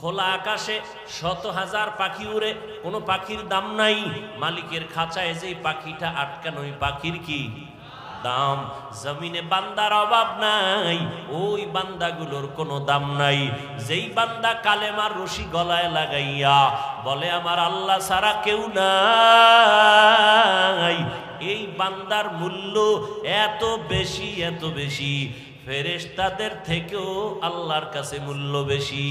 খোলা আকাশে শত হাজার পাখি উড়ে, কোনো পাখির দাম নাই। মালিকের খাঁচায় যে পাখিটা আটকানো ওই পাখির কি দাম? জমিনে বান্দার অভাব নাই, ওই বান্দাগুলোর কোনো দাম নাই। যেই বান্দা কালেমার রশি গলায় লাগাইয়া বলে, আমার আল্লাহ সারা কেউ নাই। এই বান্দার মূল্য এত বেশি এত বেশি। ফেরেশতাদের থেকেও আল্লাহর কাছে মূল্য বেশি।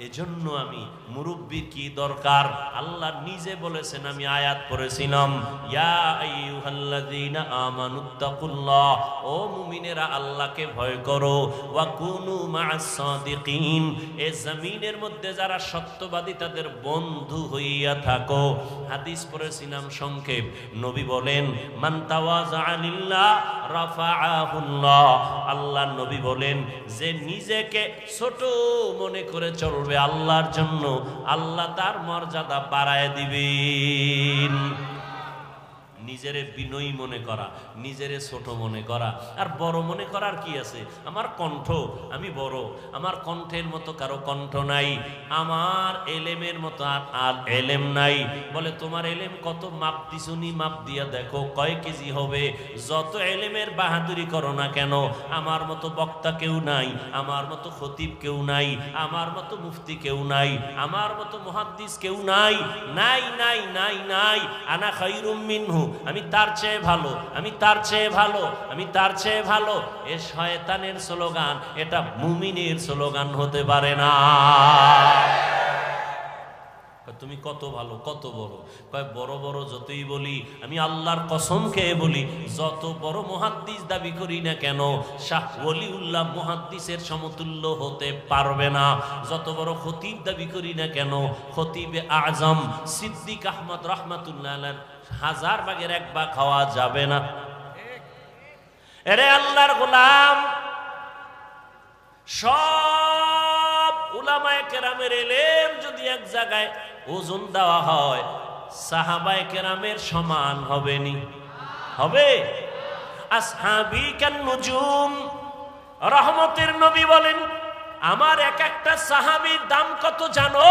এজন্য আমি মুরব্বীর কি দরকার? আল্লাহ নিজে বলেছেন, আমি আয়াত পড়েছিলাম ও মুমিনেরা আল্লাহকে ভয় করো এ জমিনের মধ্যে যারা সত্যবাদী তাদের বন্ধু হইয়া থাকো। হাদিস পড়েছিলাম সংক্ষেপ। নবী বলেন, মান তাওয়াজা আল্লাহ নবী বলেন, যে নিজেকে ছোট মনে করে চলবে আল্লাহর জন্য, আল্লাহ তার মর্যাদা বাড়ায় দিবেন। নিজেরে বিনয়ী মনে করা, নিজেরে ছোট মনে করা। আর বড় মনে করার কি আছে? আমার কণ্ঠ, আমি বড়। আমার কণ্ঠের মতো কারও কণ্ঠ নাই। আমার এলেমের মতো আর আর এলেম নাই। বলে, তোমার এলেম কত? মাপ দিছুনি মাপ দিয়া দেখো, কয় কেজি হবে? যত এলেমের বাহাদুরি করো না কেন? আমার মতো বক্তা কেউ নাই। আমার মতো খতিব কেউ নাই। আমার মতো মুফতি কেউ নাই। আমার মতো মুহাদ্দিস কেউ নাই। নাই নাই নাই নাই। আনা খাইরুম মিনহু। আমি তার চেয়ে ভালো, আমি তার চেয়ে ভালো, আমি তার চেয়ে ভালো। এ শয়তানের স্লোগান, এটা মুমিনের স্লোগান হতে পারে না। তুমি কত ভালো, কত বড়। কয়, বড় বড় যতই বলি, আমি আল্লাহর কসম খেয়ে বলি, যত বড় মহাদ্দিস দাবি করি না কেন, শাহ ওলিউল্লাহ মহাদ্দিসের সমতুল্য হতে পারবে না। যত বড় খতিব দাবি করি না কেন, খতিবে আজম, সিদ্দিক আহমদ রহমাতুল্লাহ হাজার ভাগের এক ভাগ খাওয়া যাবে না। এরে আল্লাহর গোলাম, সব উলামায়ে কেরামের এলেম যদি এক জায়গায় ওজন দেওয়া হয়, সাহাবায় কেরামের সমান হবে নি। হবে? আসহাবি কেন নুজুম, রহমতের নবী বলেন, আমার এক একটা সাহাবির দাম কত জানো?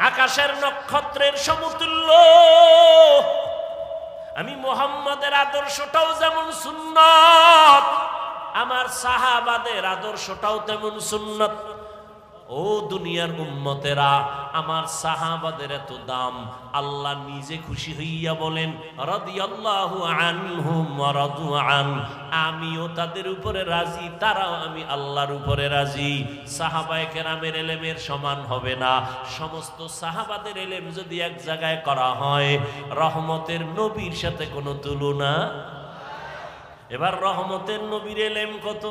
আকাশের নক্ষত্রের সমতুল্য। আমি মোহাম্মদের আদর্শটাও যেমন সুন্নত আমার সাহাবাদের আদর্শটাও তেমন সুন্নত। ও দুনিয়ার উম্মতেরা, আমার সাহাবাদের এত দাম। আল্লাহ নিজে খুশি হইয়া বলেন আমিও তাদের উপরে রাজি, তারাও আমি আল্লাহর উপরে রাজি। সাহাবায়ে কেরামের এলেমের সমান হবে না। সমস্ত সাহাবাদের এলেম যদি এক জায়গায় করা হয়, রহমতের নবীর সাথে কোনো তুলনা? এবার রহমতের নবীর এলেম কত?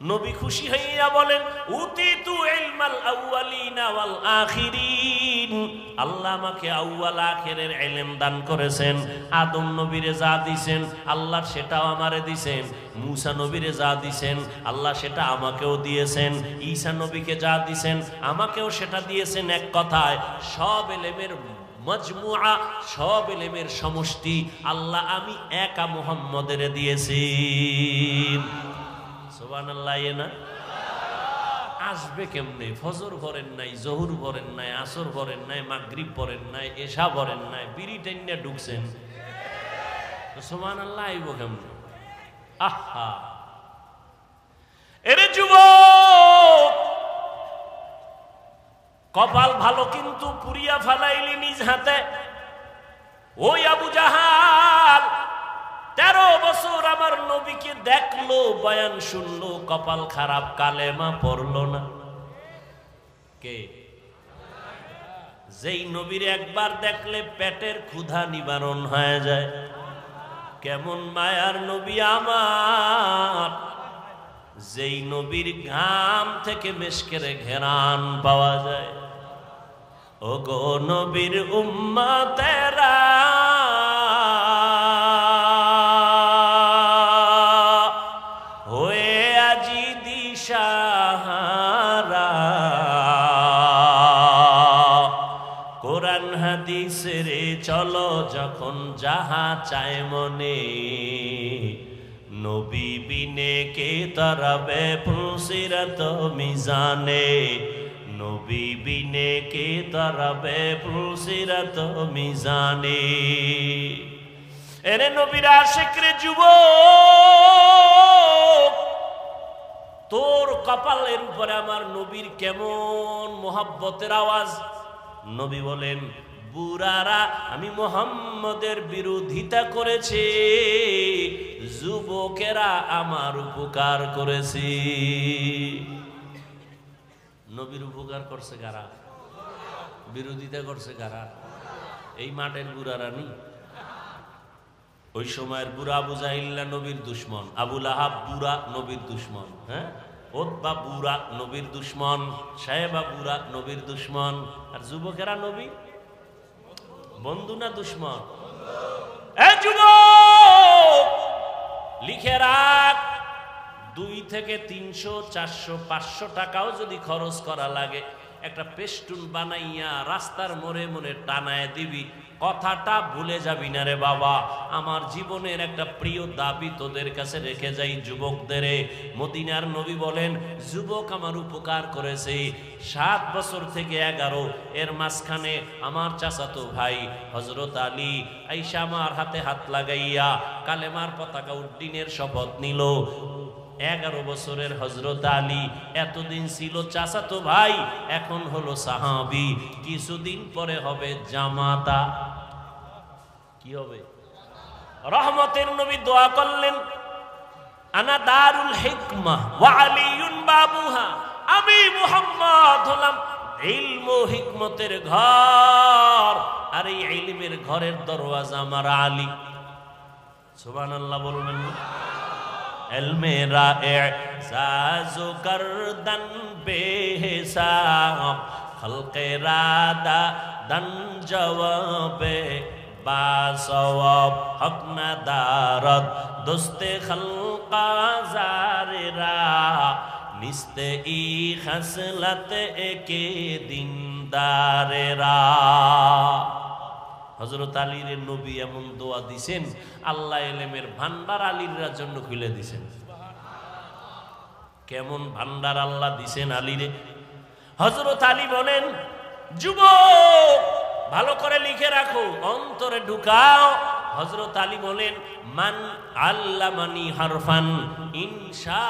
নবী খুশি হইয়া বলেন, উতিতু ইলমাল আউয়ালিনা ওয়াল আখিরিন। আল্লাহ আমাকে আউয়াল আখিরের ইলম দান করেছেন, আদম নবীরে যা দিছেন, আল্লাহ সেটাও আমারে দিছেন, মুসা নবীরে যা দিছেন, আল্লাহ সেটা আমাকেও দিয়েছেন, ঈসা নবীকে যা দিছেন, আমাকেও সেটা দিয়েছেন এক কথায়, সব এলেমের মজমুয়া সব এলেমের সমষ্টি আল্লাহ আমি একা মুহাম্মদের দিয়েছি। আসবে কেমনে? ফজর ভরেন নাই, জহুর ভরেন নাই, আসর ভরেন নাই, মাগরিব ভরেন নাই, এশা ভরেন নাই বিড়ি টেন্যা ঢুকছেন। তো সুবহানাল্লাহ আইব কেমনে? আহা! এরে যুবক! কপাল ভালো কিন্তু পুরিয়া ফালাইলি নিজ হাতে। ওই আবু জাহাল তেরো বছর আমার নবীকে দেখল, বয়ান শুনলো, কপাল খারাপ, কালেমা পড়ল না। কে? যেই নবীর একবার দেখলে পেটের ক্ষুধা নিবারণ হয়ে যায়। কেমন মায়ার নবী আমার। যেই নবীর ঘাম থেকে মেশকেরে ঘেরান পাওয়া যায়। ও গো নবীর উম্মা তেরা চলো যখন যাহা চায় মনে। নবী বিনে কে তরবে ফুলসিরত মিজানে। নবী বিনে কে তরবে ফুলসিরত মিজানে। এরে নবীরা শেখরে যুব তোর কপালের উপরে আমার নবীর কেমন মোহাব্বতের আওয়াজ? নবী বলেন বুড়ারা, আমি মোহাম্মদের বিরোধিতা করেছে, যুবকেরা আমার উপকার করেছে। নবীর উপকার করছে কারা? বিরোধিতা করছে কারা? এই মাঠের বুড়ারা নি? ওই সময়ের বুড়া আবু জাহিল্লা নবীর দুশ্মন? আবুল আহাব বুড়া নবীর দুশ্মন হ্যাঁ? ওতবা বুড়া নবীর দুশ্মন, সাহেবা বুড়া নবীর দুশ্মন, আর যুবকেরা নবী? বন্ধু না দুশ্মন? লিখে রাখ, দুই থেকে তিনশো, চারশো, পাঁচশো টাকাও যদি খরচ করা লাগে, একটা পেস্টুন বানাইয়া রাস্তার মোড়ে মোড়ে টানায় দিবি কথাটা ভুলে যাবি না রে বাবা। আমার জীবনের একটা প্রিয় দাবি তোদের কাছে রেখে যাই যুবকদের মদিনার নবী বলেন, যুবক আমার উপকার করেছে। সাত বছর থেকে এগারো, এর মাঝখানে আমার চাচাতো ভাই হজরত আলী আইসা আমার হাতে হাত লাগাইয়া কালেমার পতাকা উড্ডিনের শপথ নিল। এগারো বছরের হজরত আলী এতদিন ছিল চাচাতো ভাই, এখন হলো সাহাবি। কিছুদিন পরে হবে জামাতা। কি হবে? রহমতের নবী দোয়া করলেন, আনা দারুল হিকমা ওয়া বাবুহা। আমি মুহাম্মদ হলাম ইলম হিকমতের ঘর। আর এই ইলমের ঘরের দরওয়াজা আমার আলী। সুবহানাল্লাহ বলবেন না? মেরা এজাজু করদন বেহিসাব খলকে রাদা দন জবাবে বাসওয়াব হক দারদ দোস্তে খলকা জারেরা নিস্তে ই খসলত একে দিনদারেরা হজরত আলীর নবী এমন দোয়া দিছেন, আল্লাহ এলেমের ভান্ডার আলীর জন্য খুলে দিছেন। কেমন ভান্ডার আল্লাহ দিছেন আলীরে? হজরত আলী বলেন, যুবক, ভালো করে লিখে রাখো, অন্তরে ঢুকাও হজরত আলী বলেন, মান আল্লামানি হারফান ইনশা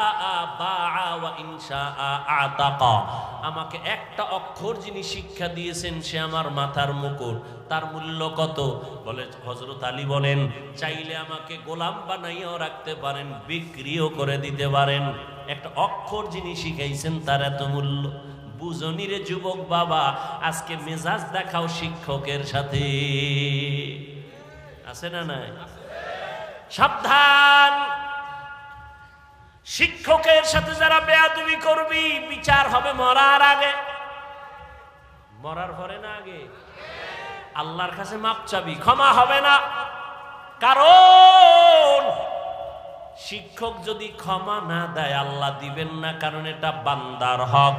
আতাকা। আমাকে একটা অক্ষর যিনি শিক্ষা দিয়েছেন, সে আমার মাথার মুকুট। তার মূল্য কত? বলে হজরত আলী বলেন, চাইলে আমাকে গোলাম বানাইয়াও রাখতে পারেন, বিক্রিও করে দিতে পারেন। একটা অক্ষর যিনি শিখাইছেন, তার এত মূল্য। বুঝনি রে যুবক বাবা, আজকে মেজাজ দেখাও শিক্ষকের সাথে। আছে না নাই? সাবধান। শিক্ষকের সাথে যারা বেয়াদবি করবি, বিচার হবে মরার আগে। মরার পরে না আগে? আল্লাহর কাছে মাপ চাবি, ক্ষমা হবে না। কারণ শিক্ষক যদি ক্ষমা না দেয়, আল্লাহ দিবেন না, কারণ এটা বান্দার হক।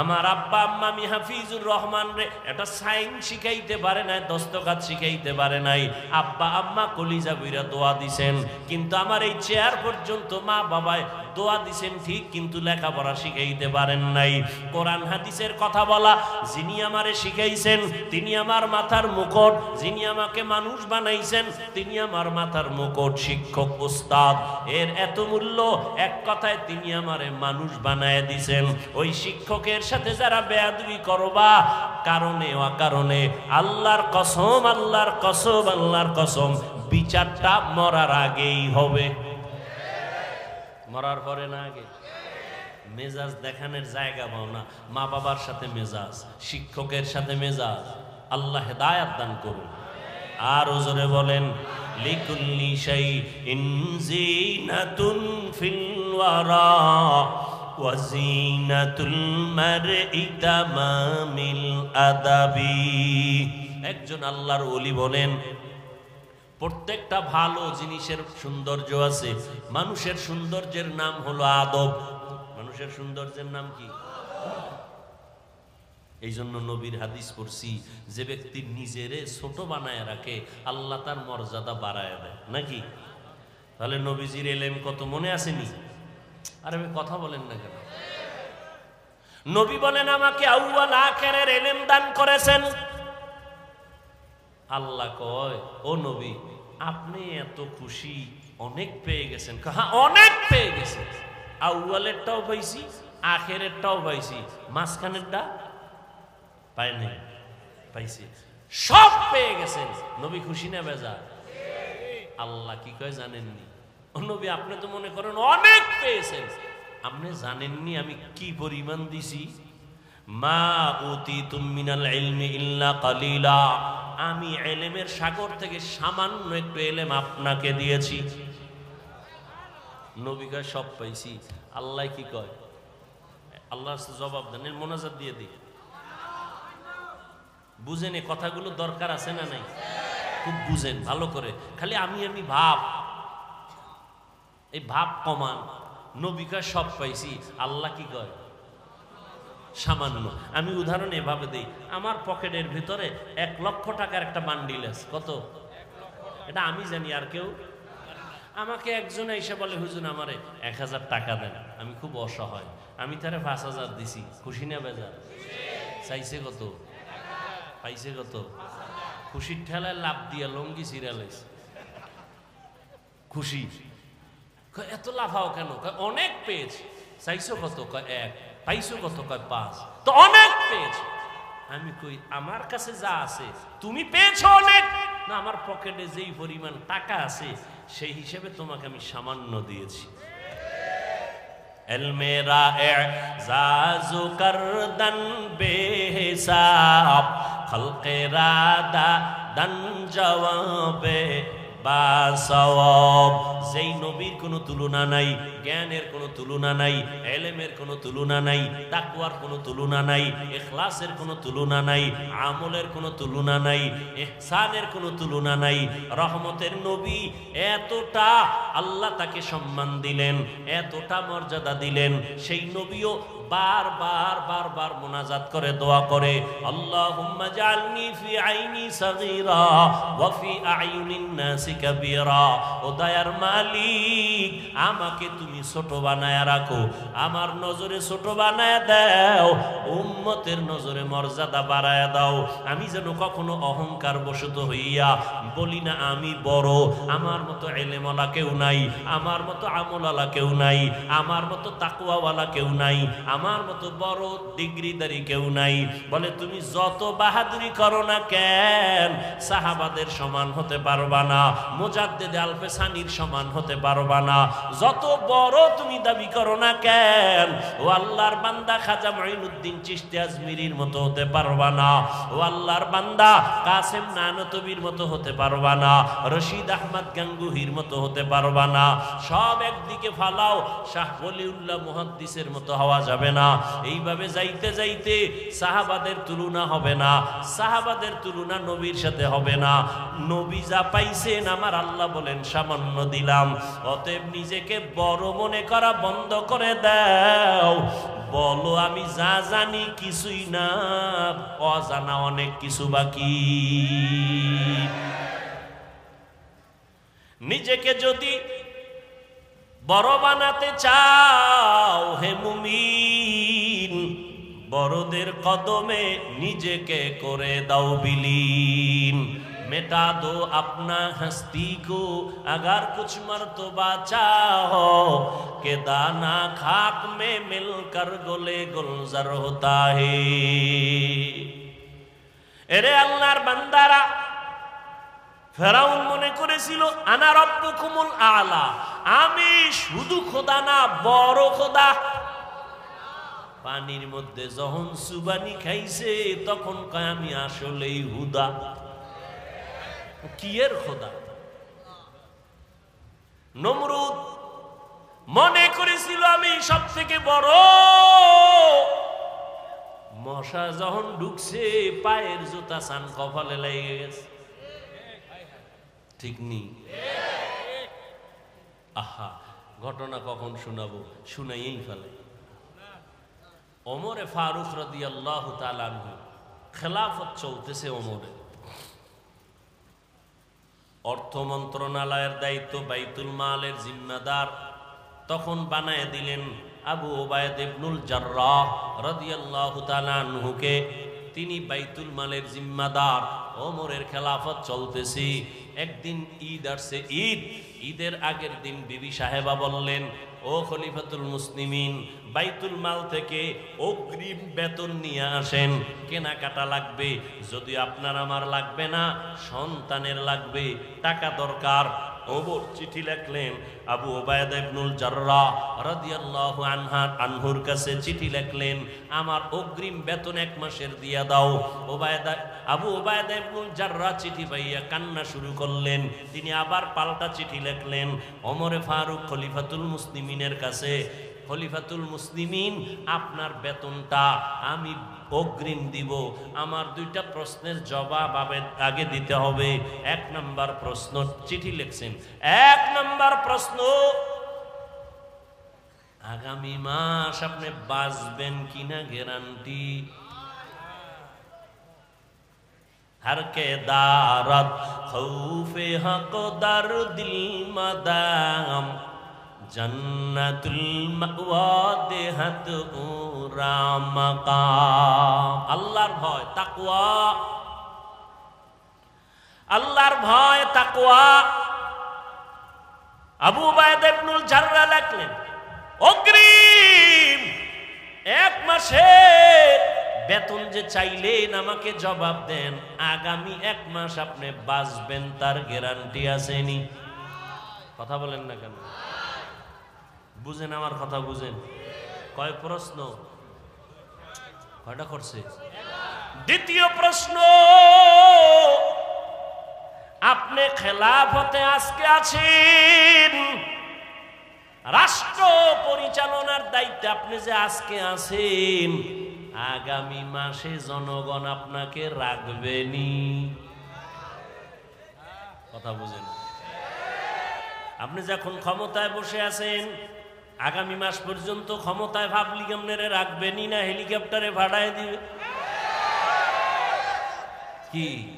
আমার আব্বা আম্মা মি হাফিজুর রহমান রে, এটা সাইন শিখাইতে পারে নাই দস্তকাত শিখাইতে পারে নাই। আব্বা আম্মা কলিজা বইরা দোয়া দিছেন, কিন্তু আমার এই চেয়ার পর্যন্ত মা বাবায় দোয়া দিছেন ঠিক, কিন্তু লেখাপড়া শিখাইতে পারেন নাই। কোরআন হাদিসের কথা বলা, যিনি আমারে শিখাইছেন, তিনি আমার মাথার মুকুট, যিনি আমাকে মানুষ বানাইছেন, তিনি আমার মাথার মুকুট শিক্ষক উস্তাদ এর এত মূল্য, এক কথায় তিনি আমারে মানুষ বানায় দিছেন। ওই শিক্ষকের সাথে যারা বেয়াদবি করবা, কারণে অকারণে আল্লাহর কসম আল্লাহর কসম আল্লাহর কসম, বিচারটা মরার আগেই হবে। মরার পরে না আগে? মেজাজ দেখানোর জায়গা পাও না। মা বাবার সাথে মেজাজ, শিক্ষকের সাথে মেজাজ। আল্লাহ হেদায়াত দান করুন। আর ওজরে বলেন, লিকুল্লি শাই ইনজিনাতুন ফিল ওয়ারা। একজন আল্লাহর ওলি বলেন, প্রত্যেকটা ভালো জিনিসের সৌন্দর্য আছে। মানুষের সৌন্দর্যের নাম হলো আদব। মানুষের সৌন্দর্যের নাম কি? এই জন্য নবীর হাদিস পড়ছি, যে ব্যক্তি নিজেরে ছোট বানায় রাখে, আল্লাহ তার মর্যাদা বাড়ায় দেয়। নাকি? তাহলে নবীজির এলেম কত মনে আসেনি? আর আমি কথা বলেন না কেন? নবী বলেন, আমাকে আউয়াল আখেরের এলেম দান করেছেন। আল্লাহ কয়, ও নবী, আপনি এত খুশি, অনেক পেয়ে গেছেন। হ্যাঁ অনেক পেয়ে গেছেন আউয়ালেরটাও পাইছি, আখেরেরটাও পাইছি। মাঝখানেরটা পাই নাই পাইছি। সব পেয়ে গেছেন। নবী খুশি না বেজা? আল্লাহ কি কয় জানেননি? নবী, আপনি তো মনে করেন অনেক পেয়েছেন। আপনি জানেননি আমি কি পরিমাণ দিছি? মা উতি তুমিনাল ইলমি ইল্লা কালিলা। আমি এলেমের সাগর থেকে সামান্য একটু এলেম আপনাকে দিয়েছি। নবী কয়, সব পাইছি। আল্লাহ কি কয়? আল্লাহর কাছে জবাব দেন মোনাজাত দিয়ে দিই। বুঝেন কথাগুলো দরকার আছে না নাই? খুব বুঝেন, ভালো করে। খালি আমি আমি ভাব। এই ভাব কমান। নবিকা সব পাইছি। আল্লাহ কি কয়? সামান্য। আমি উদাহরণ এভাবে দিই। আমার পকেটের ভিতরে এক লক্ষ টাকার একটা বান্ডিল আছে। কত? এটা আমি জানি, আর কেউ? আমাকে একজন এসে বলে, হুজুর, আমারে এক হাজার টাকা দেন। আমি খুব অসহায়। আমি তারে পাঁচ হাজার দিছি। খুশি না বেজা চাইছে কত? পাইছে কত? খুশির ঠেলায় লাভ দিয়া লঙ্গি সিরিয়ালাইছে খুশি। এত লাফাও কেন? অনেক পেয়েছি। চাইছো কত? কয়, এক। পাইছো কত? কয়, পাঁচ। তো অনেক পেয়েছি। আমি কই, আমার কাছে যা আছে, তুমি পেয়েছ অনেক? না, আমার পকেটে যেই পরিমাণ টাকা আছে, সেই হিসেবে তোমাকে আমি সামান্য দিয়েছি। এলমেরা খলকে রাদা দন জবাবে যেই নবীর কোনো তুলনা নাই, জ্ঞানের কোনো তুলনা নাই, এলেমের কোনো তুলনা নাই, তাকওয়ার কোনো তুলনা নাই, ইখলাসের কোনো তুলনা নাই, আমলের কোনো তুলনা নাই, ইহসানের কোনো তুলনা নাই, রহমতের নবী এতটা আল্লাহ তাকে সম্মান দিলেন, এতটা মর্যাদা দিলেন, সেই নবীও বার বার বার বার মোনাজাত করে, দোয়া করে আমাকে তুমি ছোট বানায়া রাখো, আমার নজরে ছোট বানায়া দাও, উম্মতের নজরে মর্যাদা বাড়ায়া দাও। আমি যেন কখনো অহংকার বশত হইয়া বলি না, আমি বড়, আমার মতো এলেমওয়ালা কেউ নাই, আমার মতো আমলালা কেউ নাই, আমার মতো তাকুয়াওয়ালা কেউ নাই, আমার মতো বড় ডিগ্রিদারি কেউ নাই। বলে, তুমি যত বাহাদুরি করো না কেন, সাহাবাদের সমান হতে পারবা না, মুজাদ্দেদ আলফে সানির সমান হতে পারবা না। যত বড় তুমি দাবি করো না কেন, ও আল্লাহর বান্দা খাজা মাইনুদ্দিন চিশতি আজমিরির মতো হতে পারবা না। ও আল্লাহর বান্দা কাসেম নানতবির মতো হতে পারবা না। রশিদ আহমদ গাঙ্গুহির মতো হতে পারবা না। সব একদিকে ফালাও, শাহ বলিউল্লাহ মুহাদ্দিসের মতো হওয়া যাবে না। এইভাবে যাইতে যাইতে সাহাবাদের তুলনা হবে না। সাহাবাদের তুলনা নবীর সাথে হবে না। নবী যা পাইছেন আমার আল্লাহ বলেন, সামান্য দিলাম। অতএব নিজেকে বড় মনে করা বন্ধ করে দাও। বলো, আমি যা জানি কিছুই না, অজানা অনেক কিছু বাকি। নিজেকে যদি বড় বানাতে চাও হে মুমিন বড়দের কদমে নিজেকে করে দাও বিলীন मेटा दो अपना हस्ती को अगर कुछ मर्तबा चाहो के दाना खाक में मिलकर गोले गुलजर होता है এরে আল্লাহর বান্দারা ফেরাউন মনে করেছিল, আনা রব্বুকুমুল আলা। আমি শুধু খোদা না, বড় খোদা। পানির মধ্যে যখন সুবানি খাইছে, তখন কয়, আমি আসলেই হুদা। কিয়ের খোদা? নমরুদ মনে করেছিল, আমি সব থেকে বড়। মশা যখন ঢুকছে, পায়ের জুতা সান কপালে লেগে গেছে। ঠিক নি আহা, ঘটনা কখন শোনাবো? শুনাইয়েই ফেলে। ওমরে ফারুক রদি আল্লাহ তালানহু খেলাফত চলতেছে ওমরে। অর্থ মন্ত্রণালয়ের দায়িত্ব বাইতুল মালের জিম্মাদার। তখন বানায় দিলেন আবু ওবায়দ ইবনুল জার্রাহ রাদিয়াল্লাহু তাআলা আনহুকে তিনি বাইতুল মালের জিম্মাদার। ওমরের খেলাফত চলতেছি। একদিন ঈদ আসছে। ঈদ, ঈদের আগের দিন বিবি সাহেবা বললেন, ও খলিফাতুল মুসলিমিন, বাইতুল মাল থেকে অগ্রিম বেতন নিয়ে আসেন। কেনাকাটা লাগবে। যদি আপনার আমার লাগবে না, সন্তানের লাগবে। টাকা দরকার। ওমর চিঠি লেখলেন আবু ওবায়দা ইবনুল জাররা রাদিয়াল্লাহু আনহার আনহুর কাছে চিঠি লেখলেন, আমার অগ্রিম বেতন এক মাসের দিয়া দাও। ওবায়দা আবু ওবায়দা ইবনুল জাররা চিঠি পাইয়া কান্না শুরু করলেন। তিনি আবার পাল্টা চিঠি লেখলেন, ওমরে ফারুক খলিফাতুল মুসলিমিনের কাছে খলিফাতুল মুসলিমিন, আপনার বেতনটা আমি অগ্রিম দিব। আমার দুইটা প্রশ্নের জবাব আগে দিতে হবে। এক নাম্বার প্রশ্ন, চিঠি লিখছেন। এক নাম্বার প্রশ্ন, আগামী মাস আপনি বাঁচবেন কিনা গ্যারান্টি? হার কে دارت খৌফে হক দার দিল মাদাম। জন্নতুল মাওয়া দেহাত ওরা আল্লাহর ভয় তাকুয়া আল্লাহর ভয় তাকুয়া আবু বায়দ জাররা লেখলেন, অগ্রিম এক মাসের বেতন যে চাইলেন আমাকে জবাব দেন, আগামী এক মাস আপনি বাঁচবেন, তার গ্যারান্টি আসেনি। কথা বলেন না কেন? বুঝেন আমার কথা, বুঝেন। কয় প্রশ্ন? কয়টা করছে? দ্বিতীয় প্রশ্ন, আপনি খেলাফতে আজকে আছেন। রাষ্ট্র পরিচালনার দায়িত্বে আপনি যে আজকে আছেন, আগামী মাসে জনগণ আপনাকে রাখবেনি কথা বুঝেন। আপনি যখন ক্ষমতায় বসে আছেন আগামী মাস পর্যন্ত ক্ষমতায় ভাবলি আপনারে রাখবেনি না হেলিকপ্টারে ভাড়ায় দিবে। কি?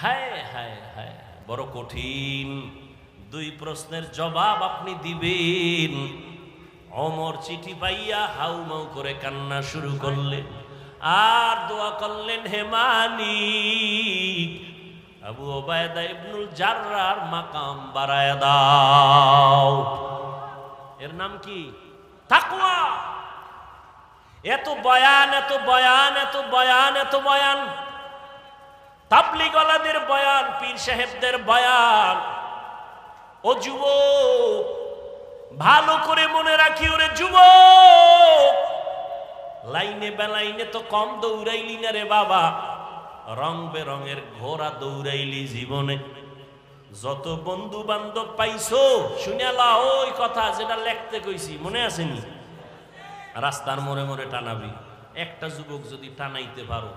হায় হায় হায়, বড় কঠিন। দুই প্রশ্নের জবাব আপনি দিবেন। অমর চিঠি পাইয়া হাউ মাউ করে কান্না শুরু করলেন। আর দোয়া করলেন হেমানি আবু ওবায়দা ইবনুল জাররার মাকাম বাড়ায় দাও। এর নাম কি? তাকওয়া। এত বয়ান এত বয়ান এত বয়ান এত বয়ান। তাবলিগলাদের বয়ান, পীর সাহেবদের বয়ান। ও যুব ভালো করে মনে রাখি ওরে যুব লাইনে বেলাইনে তো কম দৌড়াইলি না রে বাবা। রং বেরঙের ঘোড়া দৌড়াইলি জীবনে। যত বন্ধু বান্ধব পাইছো শুনিয়ালা ওই কথা যেটা লেখতে কইছি, মনে আসেনি রাস্তার মোড়ে মোড়ে টানাবি। একটা যুবক যদি টানাইতে পারো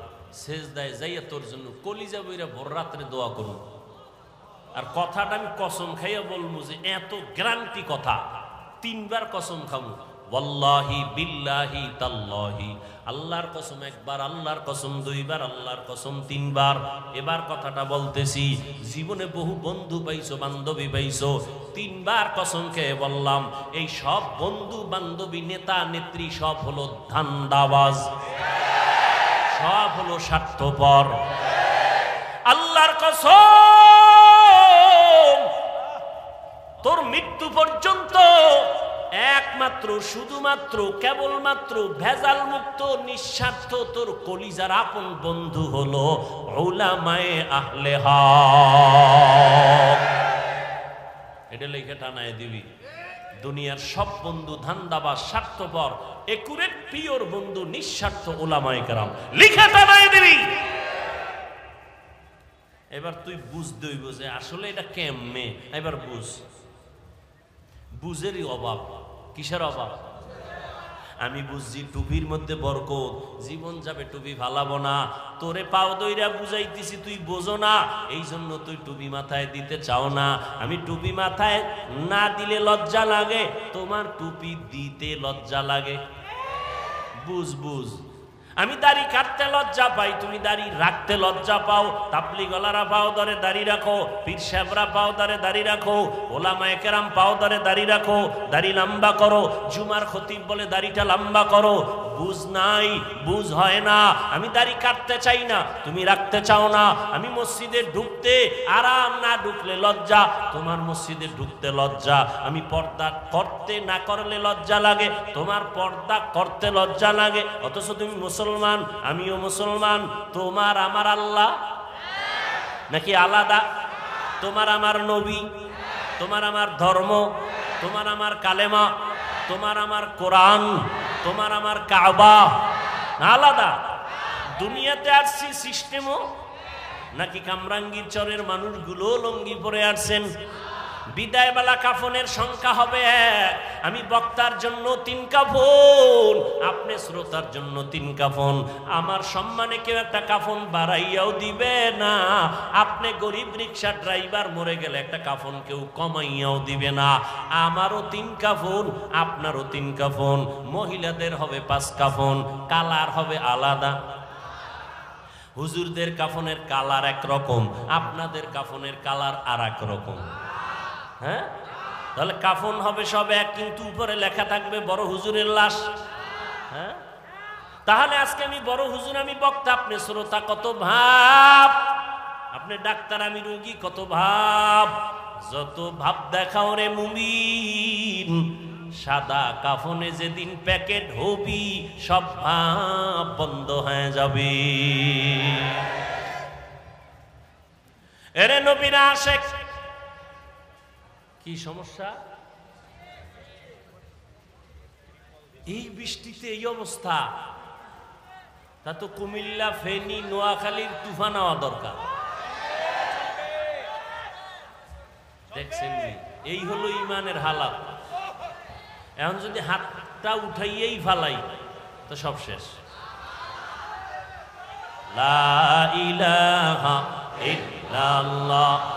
শেষ দেয় যাইয়া তোর জন্য কলিজা বইরা ভোর রাত্রে দোয়া করুন আর কথাটা আমি কসম খাইয়া বলব যে, এত গ্যারান্টি কথা। তিনবার কসম খাব ওয়াল্লাহি বিল্লাহি তাল্লাহি। আল্লাহর কসম একবার, আল্লাহর কসম দুইবার, আল্লাহর কসম তিনবার। এবার কথাটা বলতেছি, জীবনে বহু বন্ধু পাইছো, বান্ধবী পাইছো, তিনবার কসম খেয়ে বললাম, এই সব বন্ধু, বান্ধবী, নেতা, নেত্রী সব হলো ধান্দাবাজ। সব হলো স্বার্থপর। আল্লাহর কসম, তোর মৃত্যু পর্যন্ত একমাত্র, শুধুমাত্র, কেবলমাত্র ভেজাল মুক্ত নিঃস্বার্থ তোর কলিজার আপন বন্ধু হলো ওলামায়ে আহলে এটা লিখে টানায় দিবি। দুনিয়ার সব বন্ধু ধান্দাবাজ, স্বার্থপর, একুরেট, পিওর বন্ধু, নিঃস্বার্থ ওলামায়ে কেরাম। লিখে টানায় দিবি। এবার তুই বুঝতে হইব যে আসলে এটা কেমনে? এবার বুঝ। বুঝেরই অভাব। কিসের অভাব? আমি বুঝছি টুপির মধ্যে বরকত। জীবন যাবে টুপি ফালাবো না। তোরে পাও দইরা বুঝাইতেছি, তুই বোঝো না। এই জন্য তুই টুপি মাথায় দিতে চাও না। আমি টুপি মাথায় না দিলে লজ্জা লাগে। তোমার টুপি দিতে লজ্জা লাগে। বুঝ বুঝ। আমি দাড়ি কাটতে লজ্জা পাই, তুমি দাড়ি রাখতে লজ্জা পাও। তাপলি গলারা পাও দরে দাড়ি রাখো, পীর সাহেবরা পাও দরে দাড়ি রাখো, ওলামা একেরাম পাও দরে দাড়ি রাখো, দাড়ি লম্বা করো, জুমার খতিব বলে দাড়িটা লম্বা করো। বুঝ নাই, বুঝ হয় না। আমি দাড়ি কাটতে চাই না, তুমি রাখতে চাও না। আমি মসজিদে ঢুকতে আরাম না ঢুকলে লজ্জা। তোমার মসজিদে ঢুকতে লজ্জা। আমি পর্দা করতে না করলে লজ্জা লাগে। তোমার পর্দা করতে লজ্জা লাগে। অথচ তুমি মুসলমান, আমিও মুসলমান। তোমার আমার আল্লাহ? নাকি আলাদা? তোমার আমার নবী? তোমার আমার ধর্ম? তোমার আমার কালেমা? তোমার আমার কোরআন? তোমার আমার কাবা। না আলাদা। দুনিয়াতে আসছি সিস্টেমও নাকি কামরাঙ্গীর চরের মানুষগুলো লঙ্গি পরে আসছেন। বিদায়বেলা কাফনের সংখ্যা হবে এক। আমি বক্তার জন্য তিন কাফন, আপনি শ্রোতার জন্য তিন কাফন। আমার সম্মানে কেউ একটা কাফন বাড়াইয়াও দিবে না। আপনি গরিব রিক্সা ড্রাইভার মরে গেলে একটা কাফন কেউ কমাইয়াও দিবে না। আমারও তিন কাফন, আপনারও তিন কাফন। মহিলাদের হবে পাঁচ কাফন, কালার হবে আলাদা। হুজুরদের কাফনের কালার এক রকম আপনাদের কাফনের কালার আর এক রকম। হ্যাঁ? তাহলে কাফন হবে সব এক, কিন্তু উপরে লেখা থাকবে বড় হুজুরের লাশ। হ্যাঁ? তাহলে আজকে আমি বড় হুজুর, আমি বক্তা, আপনি শ্রোতা, কত ভাব। আপনি ডাক্তার, আমি রোগী, কত ভাব। যত ভাব দেখাও রে মুমিন, সাদা কাফনে যেদিন প্যাকেট হবি, সব ভাব বন্ধ হয়ে যাবে। এরে নবীরা আশেক কি সমস্যা? এই বৃষ্টিতে এই অবস্থা। তা তো কুমিল্লা, ফেনী, নোয়াখালীর তুফান হওয়া দরকার। দেখছেন? এই হলো ইমানের হালাত এখন যদি হাতটা উঠাইয়েই ফালাই, তো সব শেষ। লা ইলাহা ইল্লাল্লাহ।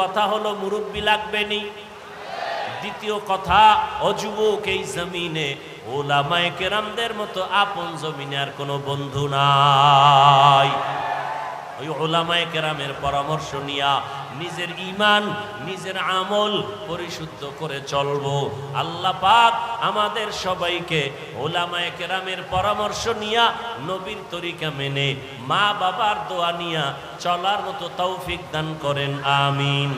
কথা হলো, মুরব্বী লাগবে নি। দ্বিতীয় কথা অযুবক এই জমিনে, ওলামায়ে কেরামদের মতো আপন জমিনে আর কোনো বন্ধু নাই। ওই ওলামায়ে কেরামের পরামর্শ নিয়া নিজের ইমান নিজের আমল পরিশুদ্ধ করে চলবো। আল্লাহ পাক আমাদের সবাইকে ওলামায়ে কেরামের পরামর্শ নিয়া নবীর তরিকা মেনে মা বাবার দোয়া নিয়া চলার মতো তৌফিক দান করেন, আমিন।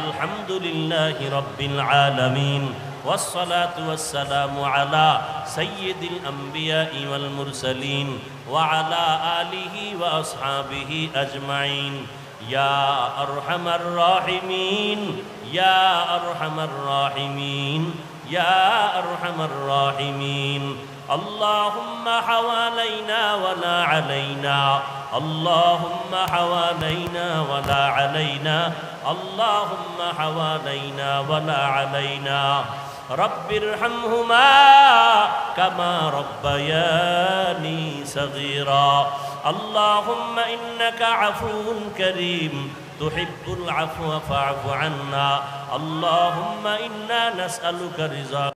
আলহামদুলিল্লাহ রব্বিল আলামিন। والصلاة والسلام على سيد الأنبياء والمرسلين وعلى آله وأصحابه أجمعين. يا أرحم الراحمين يا أرحم الراحمين يا أرحم الراحمين. اللهم حوالينا ولا علينا. اللهم حوالينا ولا علينا. اللهم حوالينا ولا علينا. رب ارحمهما كما ربياني صغيرا. اللهم إنك عفو كريم تحب العفو فاعف عنا. اللهم إنا نسألك رزاق